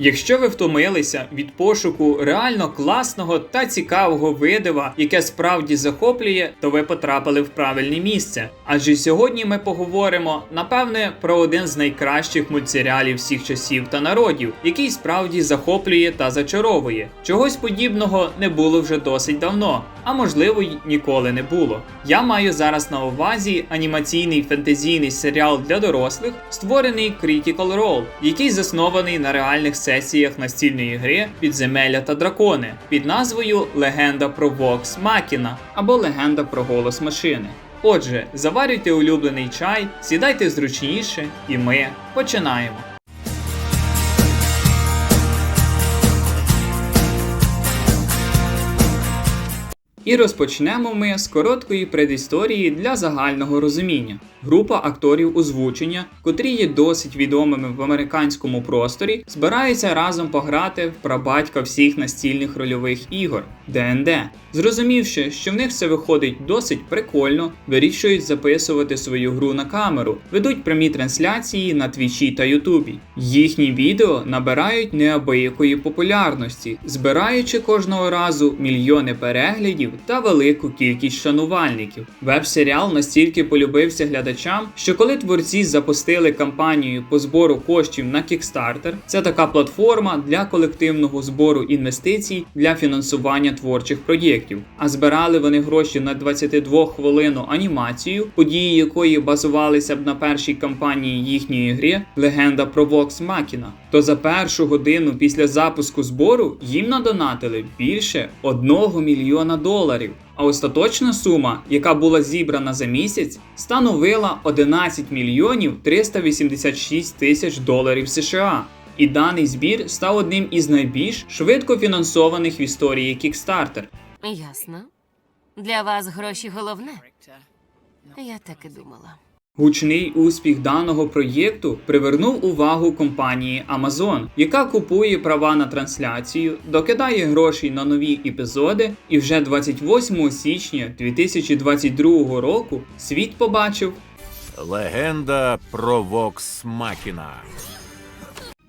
Якщо ви втомилися від пошуку реально класного та цікавого видива, яке справді захоплює, то ви потрапили в правильне місце. Адже сьогодні ми поговоримо, напевне, про один з найкращих мультсеріалів всіх часів та народів, який справді захоплює та зачаровує. Чогось подібного не було вже досить давно, а можливо й ніколи не було. Я маю зараз на увазі анімаційний фентезійний серіал для дорослих, створений Critical Role, який заснований на реальних сесіях настільної гри Підземелля та дракони під назвою Легенда про Вокс Макіна або Легенда про голос машини. Отже, заварюйте улюблений чай, сідайте зручніше, і ми починаємо. І розпочнемо ми з короткої предісторії для загального розуміння. Група акторів озвучення, котрі є досить відомими в американському просторі, збираються разом пограти в прабатька всіх настільних рольових ігор ДНД. Зрозумівши, що в них все виходить досить прикольно, вирішують записувати свою гру на камеру, ведуть прямі трансляції на Твічі та Ютубі. Їхні відео набирають неабиякої популярності, збираючи кожного разу мільйони переглядів та велику кількість шанувальників. Веб-серіал настільки полюбився глядачам, що коли творці запустили кампанію по збору коштів на Kickstarter, це така платформа для колективного збору інвестицій для фінансування творчих проєктів. А збирали вони гроші на 22 хвилину анімацію, події якої базувалися б на першій кампанії їхньої гри Легенда про Vox Machina. То за першу годину після запуску збору їм надонатили більше 1 мільйона доларів. А остаточна сума, яка була зібрана за місяць, становила 11 мільйонів 386 тисяч доларів США. І даний збір став одним із найбільш швидко фінансованих в історії Kickstarter. Ясно. Для вас гроші головне. Я так і думала. Гучний успіх даного проєкту привернув увагу компанії Amazon, яка купує права на трансляцію, докидає гроші на нові епізоди, і вже 28 січня 2022 року світ побачив Легенда про Вокс Макіна.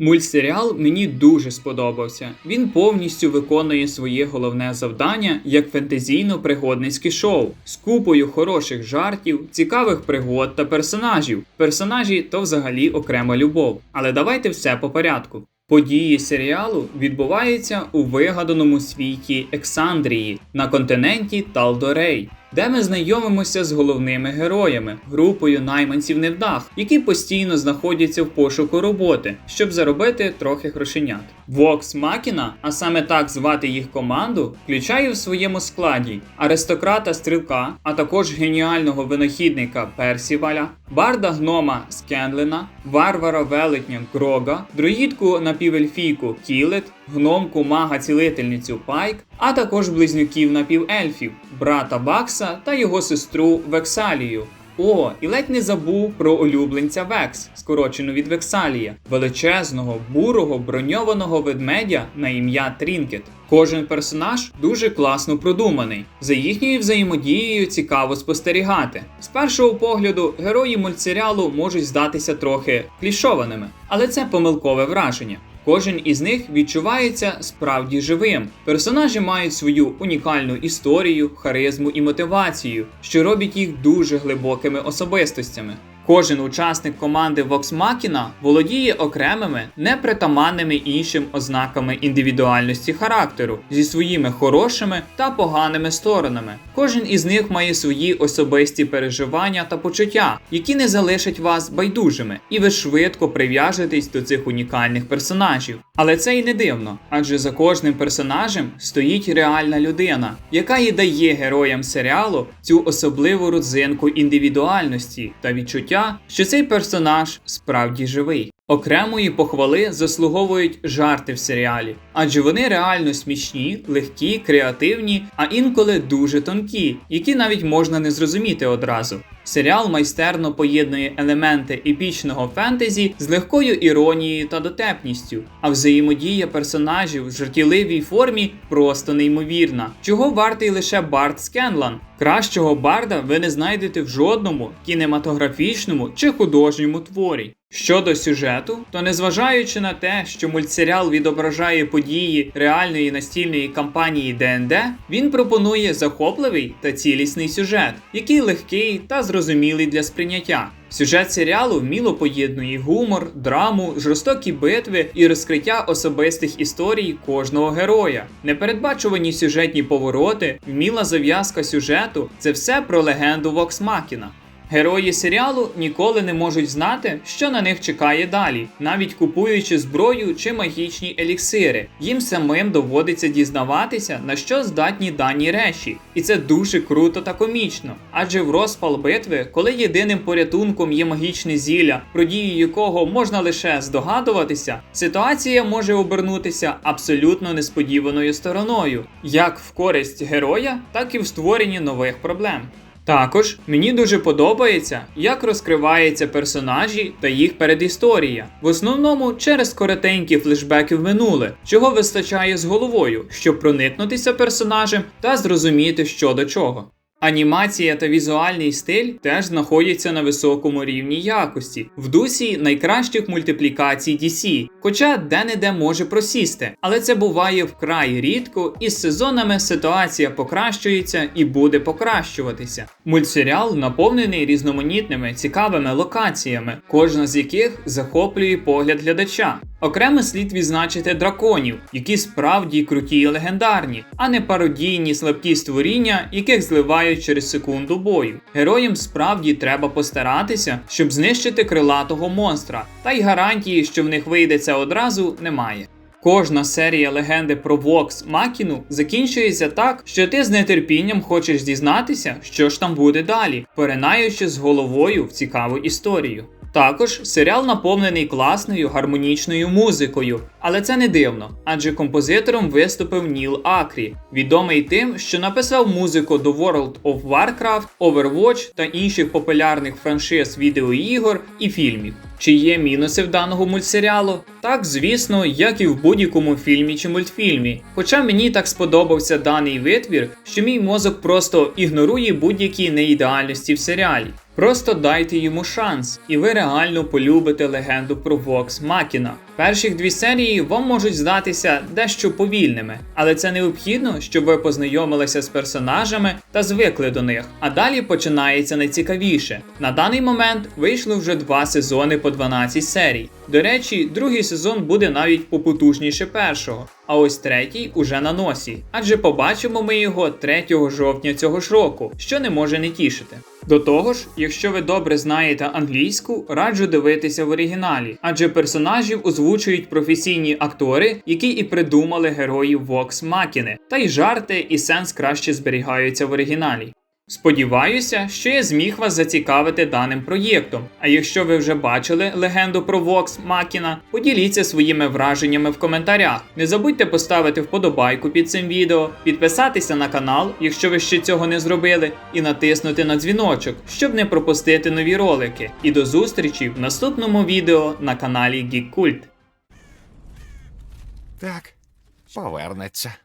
Мультсеріал мені дуже сподобався. Він повністю виконує своє головне завдання як фентезійно-пригодницьке шоу з купою хороших жартів, цікавих пригод та персонажів. Персонажі то взагалі окрема любов. Але давайте все по порядку. Події серіалу відбуваються у вигаданому світі Ександрії на континенті Талдорей, де ми знайомимося з головними героями, групою найманців невдах, які постійно знаходяться в пошуку роботи, щоб заробити трохи грошенят. Вокс Макіна, а саме так звати їх команду, включає в своєму складі аристократа стрілка, а також геніального винахідника Персіваля, барда гнома Скенлена, варвара велетня Грога, друїдку напівельфійку Кілет, гномку мага цілительницю Пайк, а також близнюків напівельфів, брата Бакса та його сестру Вексалію. О, і ледь не забув про улюбленця Векс, скорочену від Вексалія, величезного, бурого, броньованого ведмедя на ім'я Трінкет. Кожен персонаж дуже класно продуманий. За їхньою взаємодією цікаво спостерігати. З першого погляду, герої мультсеріалу можуть здатися трохи клішованими, але це помилкове враження. Кожен із них відчувається справді живим. Персонажі мають свою унікальну історію, харизму і мотивацію, що робить їх дуже глибокими особистостями. Кожен учасник команди Machina володіє окремими, непритаманними іншим ознаками індивідуальності характеру зі своїми хорошими та поганими сторонами. Кожен із них має свої особисті переживання та почуття, які не залишать вас байдужими, і ви швидко прив'яжетесь до цих унікальних персонажів. Але це й не дивно, адже за кожним персонажем стоїть реальна людина, яка і дає героям серіалу цю особливу родзинку індивідуальності та відчуття, що цей персонаж справді живий. Окремої похвали заслуговують жарти в серіалі, адже вони реально смішні, легкі, креативні, а інколи дуже тонкі, які навіть можна не зрозуміти одразу. Серіал майстерно поєднує елементи епічного фентезі з легкою іронією та дотепністю, а взаємодія персонажів в жартівливій формі просто неймовірна, чого вартий лише Барт Скенлан. Кращого барда ви не знайдете в жодному кінематографічному чи художньому творі. Щодо сюжету, то незважаючи на те, що мультсеріал відображає події реальної настільної кампанії ДНД, він пропонує захопливий та цілісний сюжет, який легкий та зрозумілий для сприйняття. Сюжет серіалу вміло поєднує гумор, драму, жорстокі битви і розкриття особистих історій кожного героя. Непередбачувані сюжетні повороти, вміла зав'язка сюжету це все про легенду Вокс Макіна. Герої серіалу ніколи не можуть знати, що на них чекає далі, навіть купуючи зброю чи магічні еліксири. Їм самим доводиться дізнаватися, на що здатні дані речі, і це дуже круто та комічно. Адже в розпал битви, коли єдиним порятунком є магічне зілля, про дію якого можна лише здогадуватися, ситуація може обернутися абсолютно несподіваною стороною, як в користь героя, так і в створенні нових проблем. Також мені дуже подобається, як розкриваються персонажі та їх передісторія, в основному через коротенькі флешбеки в минуле, чого вистачає з головою, щоб проникнутися персонажем та зрозуміти, що до чого. Анімація та візуальний стиль теж знаходяться на високому рівні якості, в дусі найкращих мультиплікацій DC, хоча де-не-де може просісти, але це буває вкрай рідко, і з сезонами ситуація покращується і буде покращуватися. Мультсеріал наповнений різноманітними цікавими локаціями, кожна з яких захоплює погляд глядача. Окремо слід відзначити драконів, які справді круті і легендарні, а не пародійні слабкі створіння, яких зливають через секунду бою. Героям справді треба постаратися, щоб знищити крилатого монстра, та й гарантії, що в них вийде це одразу, немає. Кожна серія легенди про Вокс Макіну закінчується так, що ти з нетерпінням хочеш дізнатися, що ж там буде далі, поринаючи з головою в цікаву історію. Також серіал наповнений класною гармонічною музикою, але це не дивно, адже композитором виступив Ніл Акрі, відомий тим, що написав музику до World of Warcraft, Overwatch та інших популярних франшиз відеоігор і фільмів. Чи є мінуси в даного мультсеріалу? Так, звісно, як і в будь-якому фільмі чи мультфільмі. Хоча мені так сподобався даний витвір, що мій мозок просто ігнорує будь-які неідеальності в серіалі. Просто дайте йому шанс, і ви реально полюбите легенду про Вокс Макіна. Перших дві серії вам можуть здатися дещо повільними, але це необхідно, щоб ви познайомилися з персонажами та звикли до них. А далі починається найцікавіше. На даний момент вийшло вже два сезони по 12 серій. До речі, другий сезон буде навіть попотужніше першого. А ось третій уже на носі, адже побачимо ми його 3 жовтня цього ж року, що не може не тішити. До того ж, якщо ви добре знаєте англійську, раджу дивитися в оригіналі, адже персонажів озвучують професійні актори, які і придумали героїв Вокс Макіни, та й жарти і сенс краще зберігаються в оригіналі. Сподіваюся, що я зміг вас зацікавити даним проєктом. А якщо ви вже бачили легенду про Vox Machina, поділіться своїми враженнями в коментарях. Не забудьте поставити вподобайку під цим відео, підписатися на канал, якщо ви ще цього не зробили, і натиснути на дзвіночок, щоб не пропустити нові ролики. І до зустрічі в наступному відео на каналі Geek Cult. Так, повернеться.